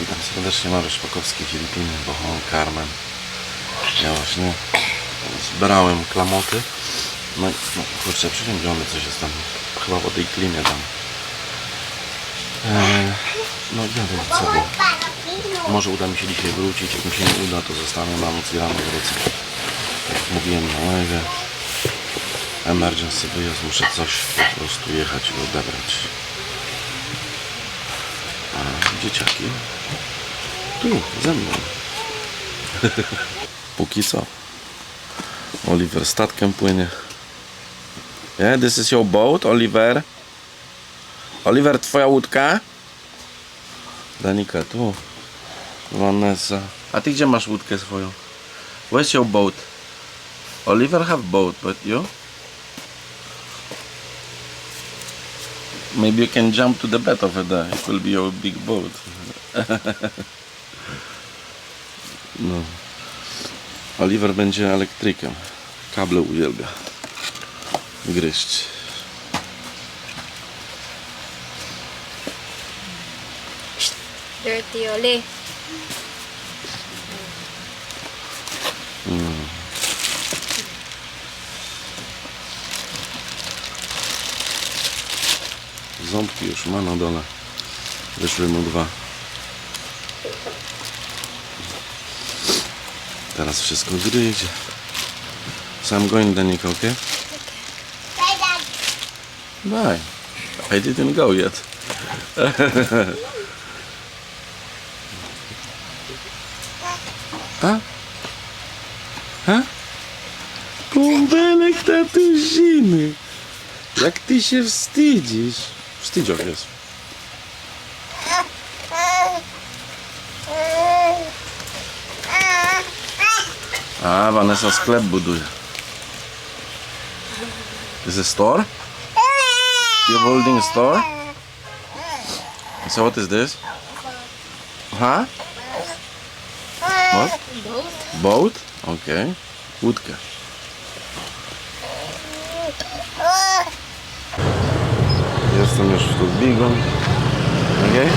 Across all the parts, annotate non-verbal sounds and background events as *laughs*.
Witam serdecznie, Mariusz Szpakowski, Filipiny, Bohon, Carmen. Ja właśnie zbierałem klamoty. No no, kurczę, przyziębiony coś jest tam. Chyba po tej klimie tam. Eee, no jadę sobą. Może uda mi się dzisiaj wrócić. Jak mi się nie uda, to zostanę na noc i rano wrócę. Tak jak mówiłem na live. Emergency wyjazd, muszę coś po prostu jechać i odebrać. Dzieciaki tu, ze mną. *laughs* Póki co. Oliver statkiem płynie. Yeah, this is your boat, Oliver. Oliver, twoja łódka? Danika, tu. Vanessa. A ty gdzie masz łódkę swoją? Where's your boat? Oliver have boat, but you? Maybe you can jump to the bed over there. It will be your big boat. *laughs* no. Oliver będzie elektrykiem. Kable uwielbia. Gryźć. Dirty Oli. Ząbki już ma na dole. Wyszły mu dwa. Teraz wszystko gryzie. Sam going Danika, okay? Bye. I didn't go yet. A? A? Bąbelek tatusiny. Jak ty się wstydzisz. Wstydziok jest. A, Vanessa sklep buduje. Is it store? You're holding a store? So what is this? Huh? What? Boat. Boat? Okay. Łódkę. Jestem już w Turbigon. Okay.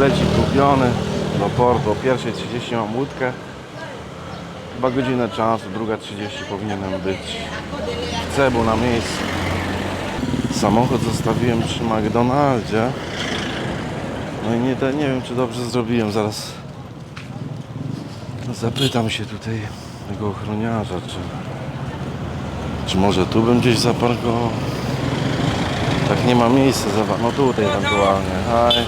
*laughs* Leci kupiony do portu. O 1.30 mam łódkę. Chyba godzinę czasu, druga 30 powinienem być w Cebu na miejscu. Samochód zostawiłem przy McDonaldzie. No i nie, nie wiem czy dobrze zrobiłem. Zaraz zapytam się tutaj tego ochroniarza, czy, czy może tu bym gdzieś zaparkował. Tak nie ma miejsca, za- no tutaj ewentualnie. Haj.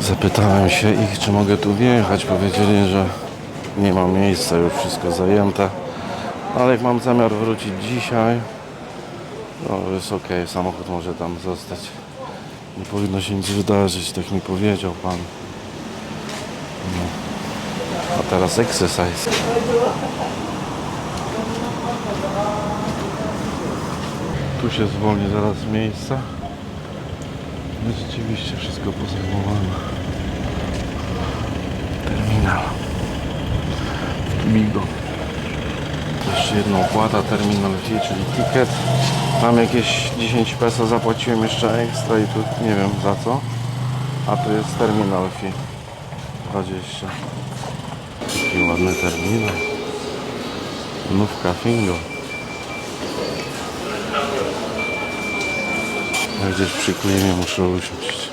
Zapytałem się ich, czy mogę tu wjechać. Powiedzieli, że nie ma miejsca, już wszystko zajęte. Ale jak mam zamiar wrócić dzisiaj, no jest ok, samochód może tam zostać. Nie powinno się nic wydarzyć, tak mi powiedział pan. No. A teraz exercise. Tu się zwolni zaraz z miejsca. No rzeczywiście wszystko pozajmowane. Terminal. Bigo. Jeszcze jedna opłata, terminal fee, czyli ticket. Tam jakieś 10 peso zapłaciłem jeszcze ekstra i tu nie wiem za co. A tu jest terminal fee. 20. Taki ładny terminal. Nówka Fingo. Ja gdzieś przy klimie muszę usiąść.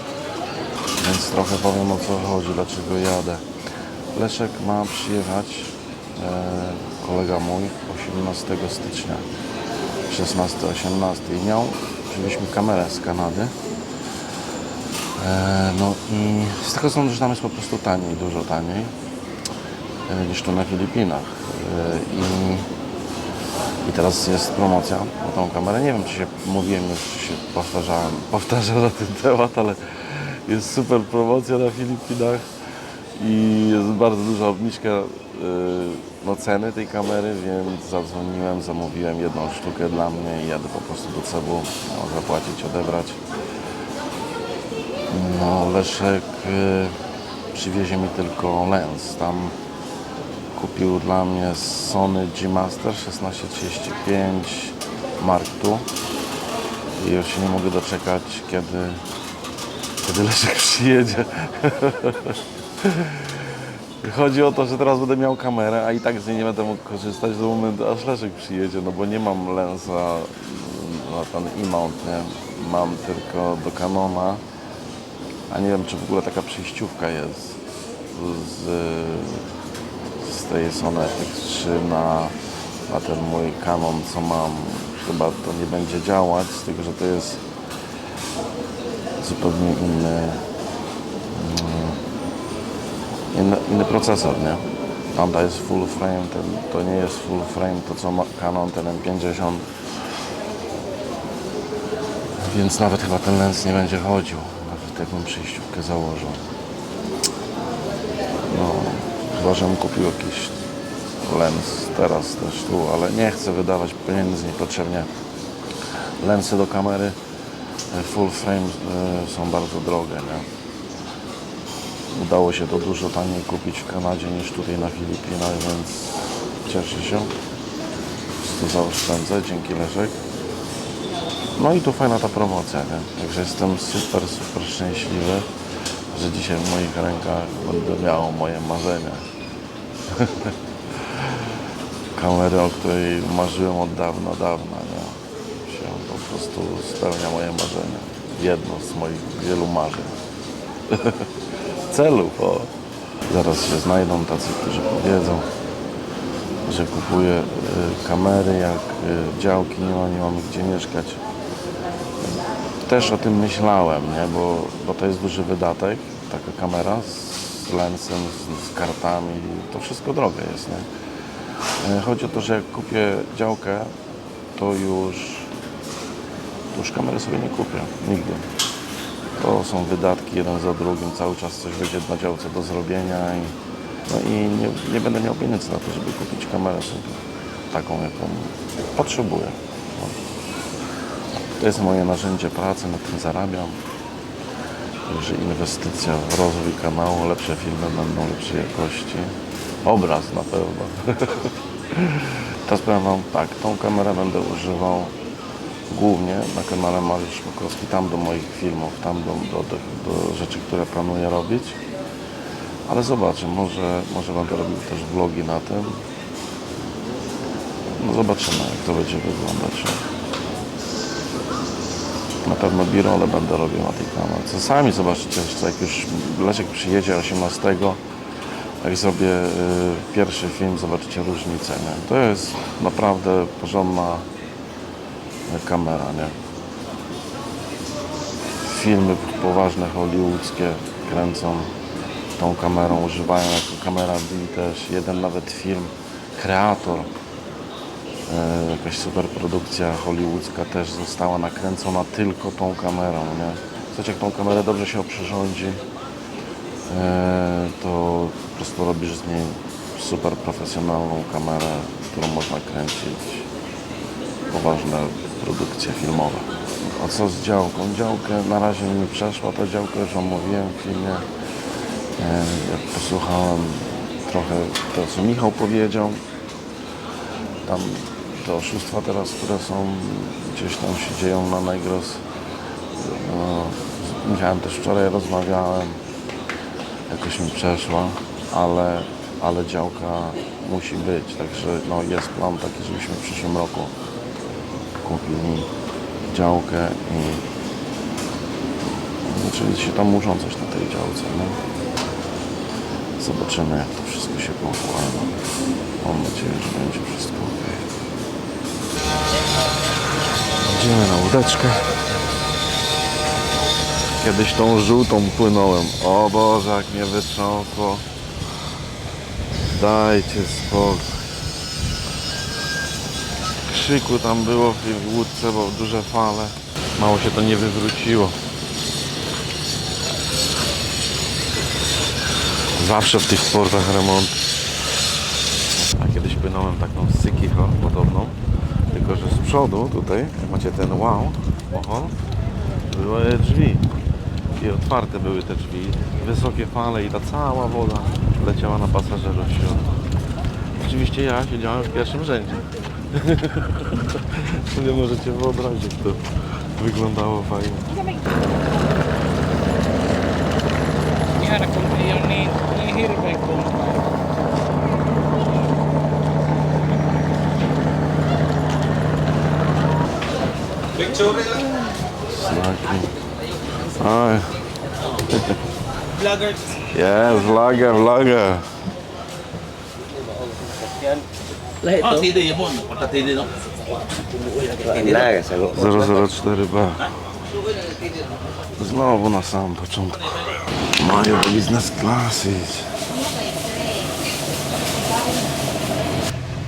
Więc trochę powiem o co chodzi, dlaczego jadę. Leszek ma przyjechać, e, kolega mój, 18 stycznia, 16-18 i miał, wzięliśmy kamerę z Kanady. E, no i z tego sądu, że tam jest po prostu taniej, dużo taniej e, niż tu na Filipinach. E, I i teraz jest promocja na tą kamerę. Nie wiem, czy się mówiłem już, czy się powtarzałem, *laughs* powtarzam na ten temat, ale jest super promocja na Filipinach i jest bardzo duża obniżka yy, no, ceny tej kamery, więc zadzwoniłem, zamówiłem jedną sztukę dla mnie i jadę po prostu do Cebu no, zapłacić, odebrać. No, Leszek yy, przywiezie mi tylko lens. Tam kupił dla mnie Sony G Master 1635 Mark II i już się nie mogę doczekać kiedy kiedy Leszek przyjedzie. *laughs* Chodzi o to, że teraz będę miał kamerę, a i tak z niej nie będę mógł korzystać do momentu, aż Leszek przyjedzie, no bo nie mam lensa na ten e-mount, nie? Mam tylko do Canona, a nie wiem, czy w ogóle taka przejściówka jest z, z tej Sony FX3 na, na ten mój Canon, co mam. Chyba to nie będzie działać, z tego, że to jest zupełnie inny inny, inny procesor, nie? Tamta jest full frame, ten, to nie jest full frame, to co ma Canon, ten M50. Więc nawet chyba ten lens nie będzie chodził, nawet jakbym przejściówkę założył. Chyba, żebym kupił jakiś lens teraz też tu, ale nie chcę wydawać pieniędzy niepotrzebnie. Lensy do kamery e, full frame e, są bardzo drogie, nie? Udało się to dużo taniej kupić w Kanadzie niż tutaj na Filipinach, więc cieszę się. To zaoszczędzę, dzięki Leszek. No i tu fajna ta promocja, nie? Także jestem super, super szczęśliwy, że dzisiaj w moich rękach będę miał moje marzenia. *laughs* Kamery, o której marzyłem od dawna, dawna, nie? Się po prostu spełnia moje marzenia. Jedno z moich wielu marzeń *laughs* celów. O. Zaraz się znajdą tacy, którzy powiedzą, że kupuję y, kamery jak y, działki, nie, ma, nie mamy gdzie mieszkać. Też o tym myślałem, nie? Bo, bo to jest duży wydatek, taka kamera z lensem, z, z kartami, to wszystko drogie jest. Nie? Y, Chodzi o to, że jak kupię działkę, to już, to już kamery sobie nie kupię, nigdy. To są wydatki jeden za drugim, cały czas coś będzie na działce do zrobienia i, no i nie, nie będę miał pieniędzy na to, żeby kupić kamerę sobie taką, jaką potrzebuję. No. To jest moje narzędzie pracy, na tym zarabiam. Także inwestycja w rozwój kanału, lepsze filmy będą lepszej jakości. Obraz na pewno. *laughs* Teraz powiem Wam tak, tą kamerę będę używał głównie na kanale Mariusz Szmukowski, tam do moich filmów, tam do, do, do, do rzeczy, które planuję robić. Ale zobaczę, może, może będę robił też vlogi na tym. No zobaczymy, jak to będzie wyglądać. Na pewno birole będę robił na tej kamerce. Sami zobaczycie, jak już Leszek przyjedzie 18, jak zrobię y, pierwszy film, zobaczycie różnicę. Nie? To jest naprawdę porządna kamera, nie? Filmy poważne hollywoodzkie kręcą tą kamerą, używają jako kamera vintage. Jeden nawet film, Kreator, jakaś super produkcja hollywoodzka też została nakręcona tylko tą kamerą, nie? Słuchajcie, jak tą kamerę dobrze się oprzyrządzi, e, to po prostu robisz z niej super profesjonalną kamerę, którą można kręcić poważne produkcje filmowe. A co z działką? Działkę na razie mi przeszła, ta działka już Wam mówiłem w filmie. E, Jak posłuchałem trochę to, co Michał powiedział, tam te oszustwa teraz, które są gdzieś tam się dzieją na Negros. No, z Michałem też wczoraj rozmawiałem, jakoś mi przeszła, ale, ale działka musi być, także no, jest plan taki, żebyśmy w przyszłym roku kupili działkę i zaczęli się tam urządzać na tej działce. No. Zobaczymy jak to wszystko się poukłada. Mam nadzieję, że będzie wszystko ok. Idziemy na łódeczkę. Kiedyś tą żółtą płynąłem. O Boże, jak mnie wytrząsło. Dajcie spokój krzyku tam było w tej łódce, bo duże fale. Mało się to nie wywróciło. Zawsze w tych portach remont. A kiedyś płynąłem taką Sykicho podobną, tylko, że z przodu tutaj macie ten wow, oho, były drzwi. I otwarte były te drzwi. Wysokie fale i ta cała woda leciała na pasażerów w środku. Oczywiście ja siedziałem w pierwszym rzędzie. Nie możecie wyobrazić, jak to wyglądało fajnie. Snacking. Ah. Vlogger. Yeah, vlogger, vlogger. Lahat to? Oh, tidi yun. Pagka tidi, no? Зараз зараз 4Б. Знову на самому початку. Маю бізнес-клас.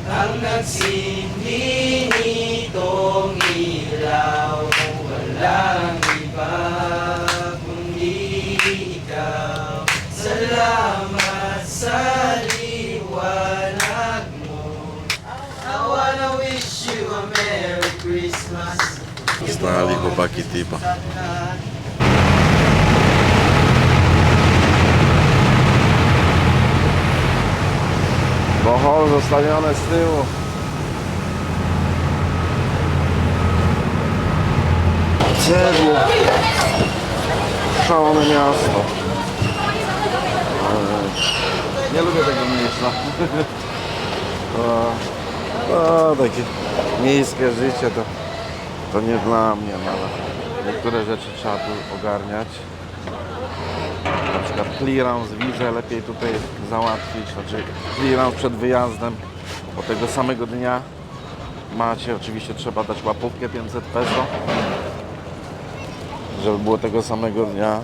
Hanggang sindi nitong Znali chłopaki typa. Bohol zostawione z tyłu. Cegło. Szalone miasto. Nie lubię tego miejsca. *laughs* To, to takie miejskie życie to, to nie dla mnie, no ale niektóre rzeczy trzeba tu ogarniać. Na przykład clearance widzę lepiej tutaj załatwić, znaczy clearance przed wyjazdem, bo tego samego dnia macie, oczywiście trzeba dać łapówkę 500 peso, żeby było tego samego dnia.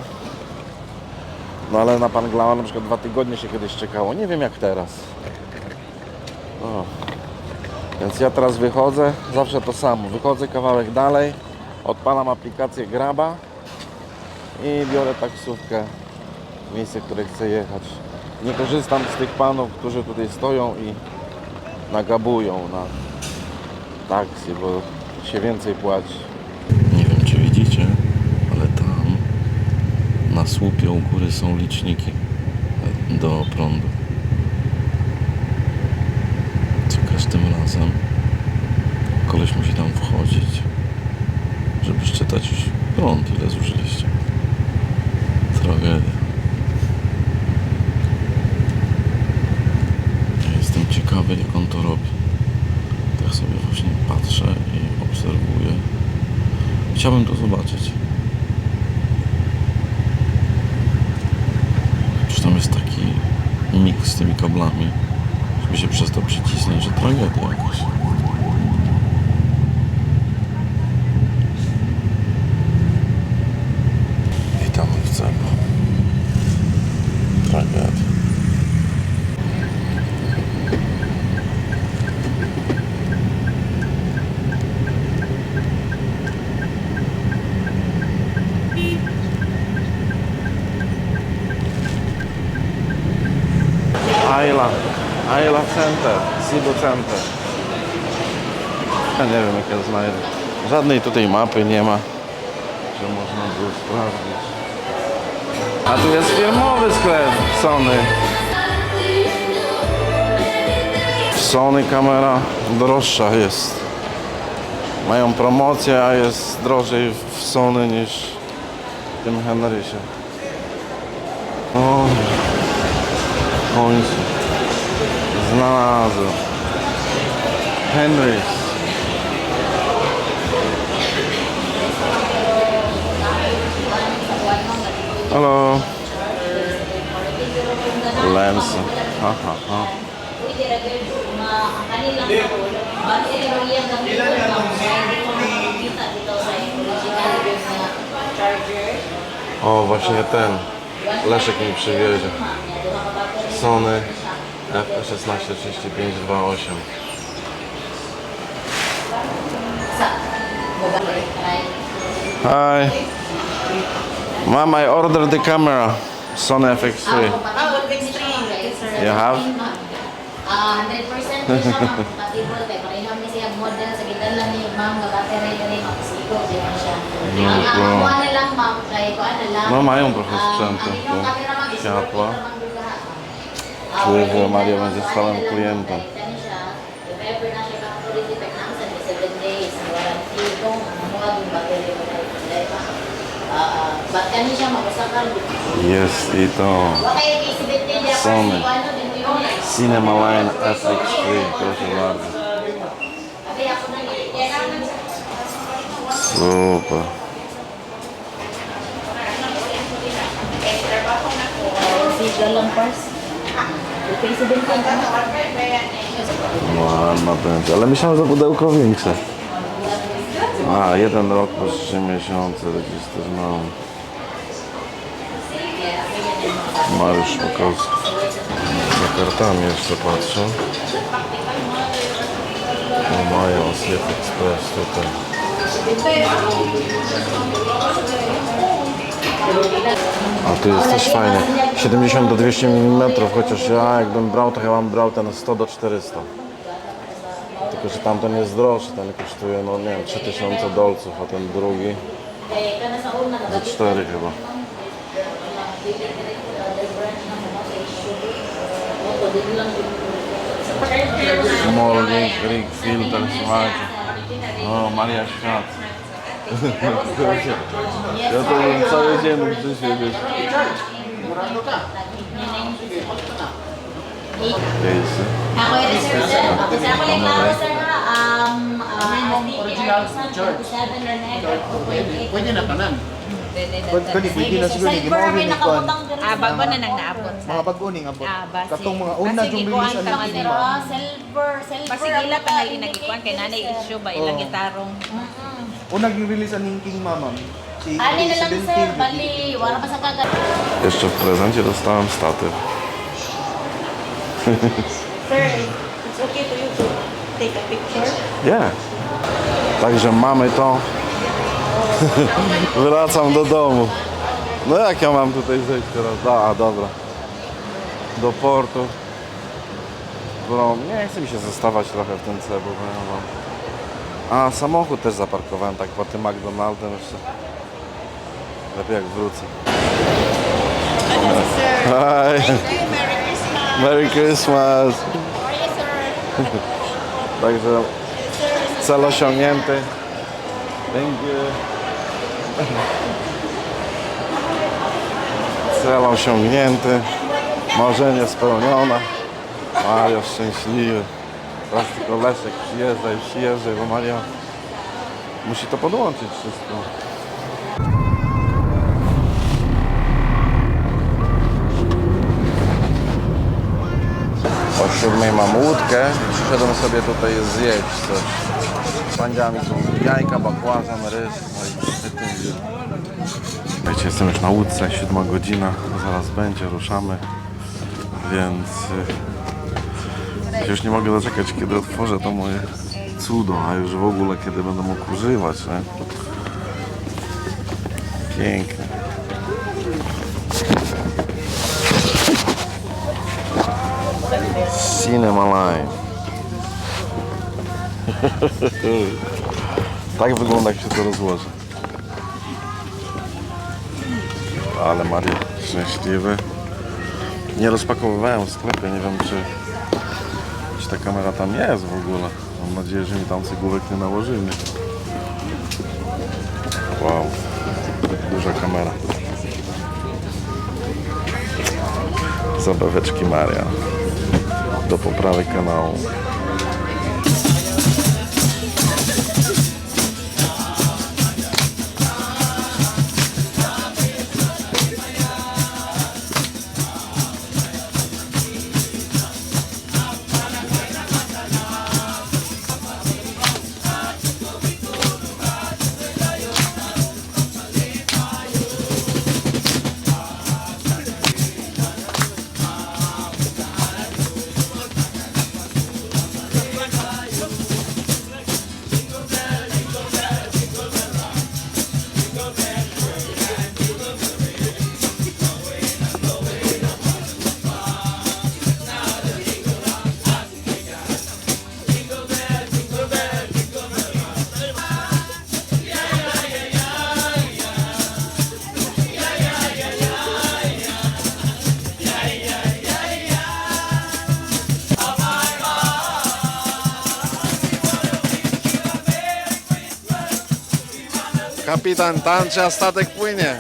No ale na Panglała na przykład dwa tygodnie się kiedyś czekało, nie wiem jak teraz. O. Więc ja teraz wychodzę, zawsze to samo, wychodzę kawałek dalej, odpalam aplikację Graba i biorę taksówkę w miejsce, w które chcę jechać. Nie korzystam z tych panów, którzy tutaj stoją i nagabują na taksy, bo się więcej płaci. Nie wiem, czy widzicie, ale tam na słupie u góry są liczniki do prądu. Co każdym razem koleś musi tam wchodzić, żeby szczytać już prąd, ile zużyliście. Tragedia. Ja Jestem ciekawy, jak on to robi. Tak sobie właśnie patrzę i obserwuję. Chciałbym to zobaczyć. Czy tam jest taki miks z tymi kablami, żeby się przez to przycisnąć, że tragedia jakaś. Witamy w celu. Tragedia. Ayla. Ayla Center. Sibu Center. Ja nie wiem jak ja. Żadnej tutaj mapy nie ma, że można było sprawdzić. A tu jest firmowy sklep Sony. Sony kamera droższa jest. Mają promocję, a jest drożej w Sony niż w tym Henrysie. O, w końcu. Znalazłem. Henrys. Hello. Lens. Ha ha ha. O, właśnie ten. Leszek mi przywiezie. Sony FP163528. Hi. Mom, I ordered the camera. Sony FX3. Oh, fixed screen. You have? Ah, 100% po siya ma'am. Compatible kay pareho mi siya model sa gitan lang ni ma'am nga battery dali mapasiko di man siya. No Ang ang problem. kuha na lang ma'am kay kuha na lang. No, mają trochę Ah, sprzętu ang tu. inyong camera, ma'am, is Światła. Jezu Maria, będzie stałym klientem. Jest i to Sony Cinema Line FX3, proszę bardzo. Super. Sigal lang, Pars. Ładna będzie, ale myślałem, że pudełko większe. A, jeden rok po 3 miesiące, register no. Mariusz Szpakowski. Za kartami jeszcze patrzę. O, mają Slip Express tutaj. A tu jest fajnie. 70 do 200 mm, chociaż ja jakbym brał, to chyba bym brał ten 100 do 400. Tylko, że tamten jest droższy, ten kosztuje, no nie wiem, 3000 dolców, a ten drugi za 4 chyba. Small Rig, rig słuchajcie. O, Maria Świat. 그렇지. 내가 또 오늘 사회지에 묵듯이 Yes. Ako yung researcher. Ako yung klaro na um, original George. Pwede na tanan. Kani pwede na siguro ni ginawa ni Kwan. Ah, bago na nang naabot sa. Mga bago ning abot. Katong mga una jung bilis ang mga nila. Silver, silver. Pasigila tangali na kay kay nanay issue ba ilang uh, gitarong. Mm-mm. Una yung release ang King Mama. Si Ani na lang 17, sir, bali, wala pa sa kagat. Jeszcze w prezencie dostałem statyw. Sir, it's okay for you to take a picture. Nie. Także mamy to. *laughs* Wracam do domu. No jak ja mam tutaj zejść teraz? Da, a dobra. Do portu. Bro, nie chce mi się zostawać trochę w tym cebu, bo ja mam... A, samochód też zaparkowałem tak po tym McDonaldem jeszcze. Lepiej jak wrócę. Hi. Merry Christmas. Także cel osiągnięty. Thank you. Cel osiągnięty. Marzenie spełnione. Mario szczęśliwy. Teraz tylko Leszek przyjeżdża i przyjeżdża, bo Mario musi to podłączyć wszystko. O siódmej mam łódkę i przyszedłem sobie tutaj zjeść coś. Pandziami są jajka, bakłażan, ryż, no. Wiecie, jestem już na łódce, siódma godzina, zaraz będzie, ruszamy, więc y, już nie mogę doczekać, kiedy otworzę to moje cudo, a już w ogóle kiedy będę mógł używać, nie? Pięknie. Cinema Line. *laughs* tak wygląda jak się to rozłoży. Ale Mario szczęśliwy. Nie rozpakowywałem w nie wiem czy ta kamera tam jest w ogóle. Mam nadzieję, że mi tam cegłówek nie nałożyli. Wow, duża kamera. Zabaweczki Maria do poprawy kanału. Kapitan tańczy, a statek płynie.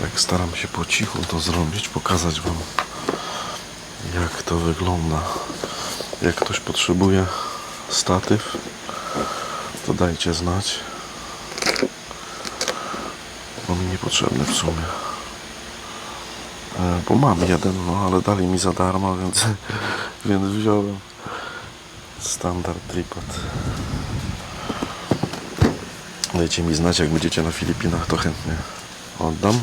Tak staram się po cichu to zrobić, pokazać Wam jak to wygląda. Jak ktoś potrzebuje statyw, to dajcie znać. Bo mi niepotrzebny w sumie. E, Bo mam jeden, no ale dali mi za darmo, więc, *laughs* więc wziąłem standard tripod. Dajcie mi znać, jak będziecie na Filipinach, to chętnie oddam.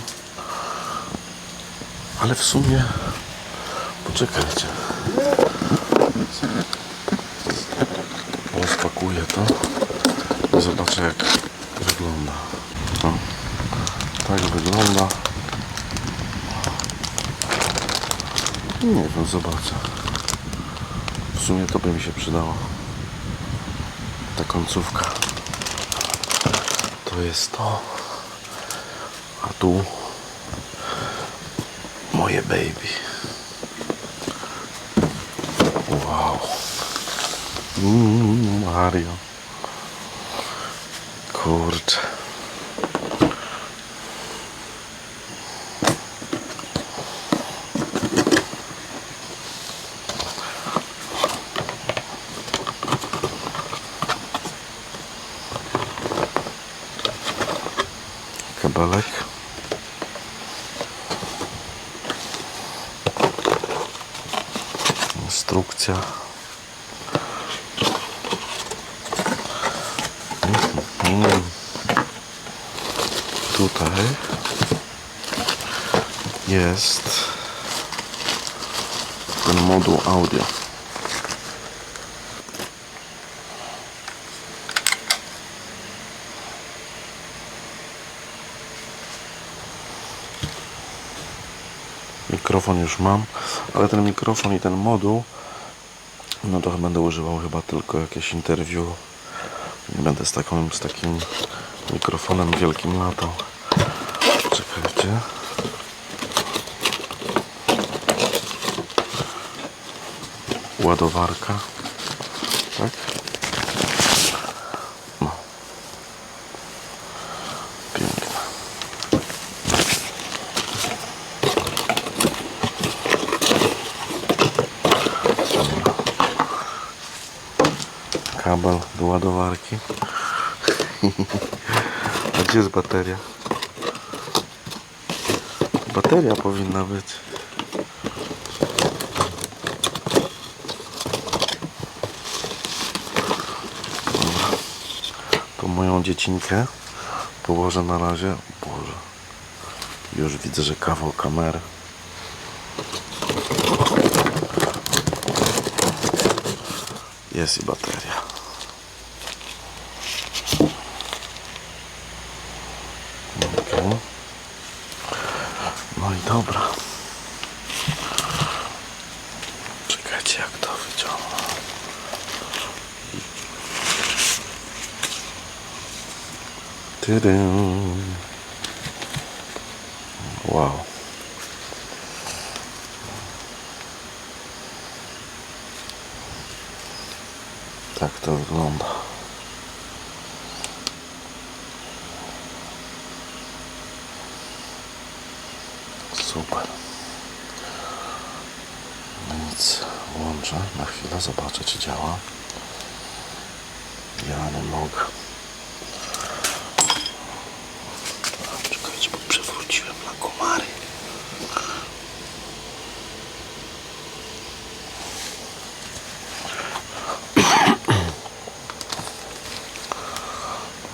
Ale w sumie poczekajcie. Rozpakuję to i zobaczę jak wygląda. No, tak wygląda. Nie wiem, zobaczę. W sumie to by mi się przydało. Ta końcówka. To jest to. A tu moje baby. Wow. Mm, Mario. Kurczę. Kabelek. Instrukcja. Mhm. Tutaj jest ten moduł audio. Mikrofon już mam, ale ten mikrofon i ten moduł, no to będę używał chyba tylko jakieś interview. Nie będę z, taką, z takim mikrofonem wielkim latał. Czekajcie. Ładowarka. Tak? No. Piękne. kabel do ładowarki. A gdzie jest bateria? Bateria powinna być. To moją dziecinkę położę na razie. Boże. Już widzę, że kawał kamery. Jest i bateria. Okej. No i dobra. Czekajcie jak to wyciągnę. Tydym. Wow. Tak to wygląda. Super. No nic, włączę na chwilę, zobaczę czy działa. Ja nie mogę. Czekajcie, bo przewróciłem na komary.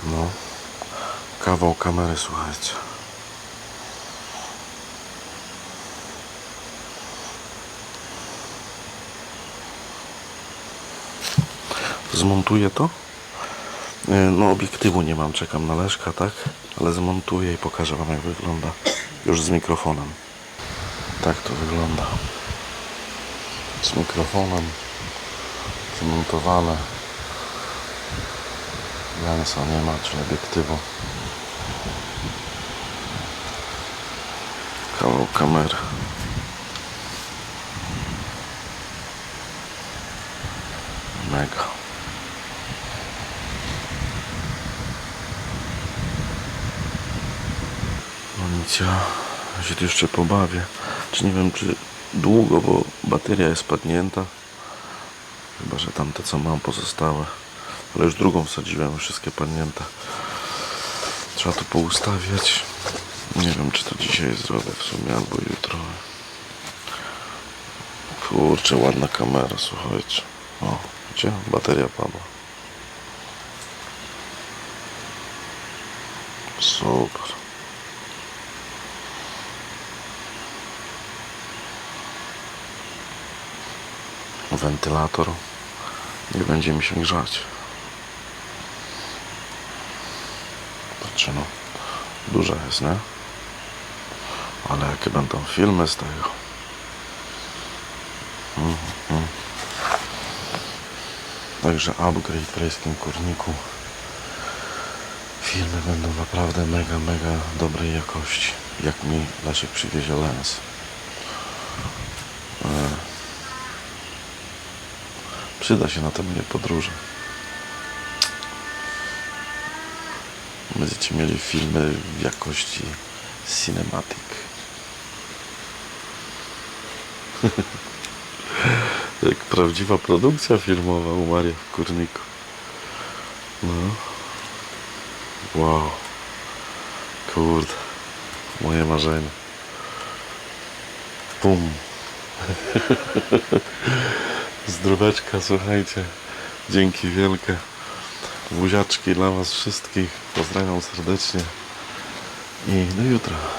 No, kawał kamery, słuchajcie. Zmontuję to. E, No, obiektywu nie mam, czekam na Leszka, tak? Ale zmontuję i pokażę Wam, jak wygląda. Już z mikrofonem. Tak to wygląda. Z mikrofonem. Zmontowane. Jansa nie ma, czy obiektywu. kawał kamery. Mega. No nic, ja się tu jeszcze pobawię. Czy nie wiem, czy długo, bo bateria jest padnięta. Chyba, że tamte co mam pozostałe. Ale już drugą wsadziłem, wszystkie padnięte. Trzeba tu poustawiać. Nie wiem, czy to dzisiaj zrobię w sumie, albo jutro. Kurczę, ładna kamera, słuchajcie. O, gdzie? Bateria padła. Super. Wentylator nie będzie mi się grzać. Patrzę, no, duża jest, nie? Ale jakie będą filmy z tego. Mhm. Także upgrade w rejskim kurniku. Filmy będą naprawdę mega, mega dobrej jakości. Jak mi Lasiek przywiezie lens. E, Przyda się na te moje podróże. Będziecie mieli filmy w jakości cinematic. *laughs* Jak prawdziwa produkcja filmowa u Maria w Kurniku. No. Wow. Kurde. Moje marzenie. Pum. *laughs* Zdróweczka, słuchajcie. Dzięki wielkie. Buziaczki dla Was wszystkich. Pozdrawiam serdecznie. I do jutra.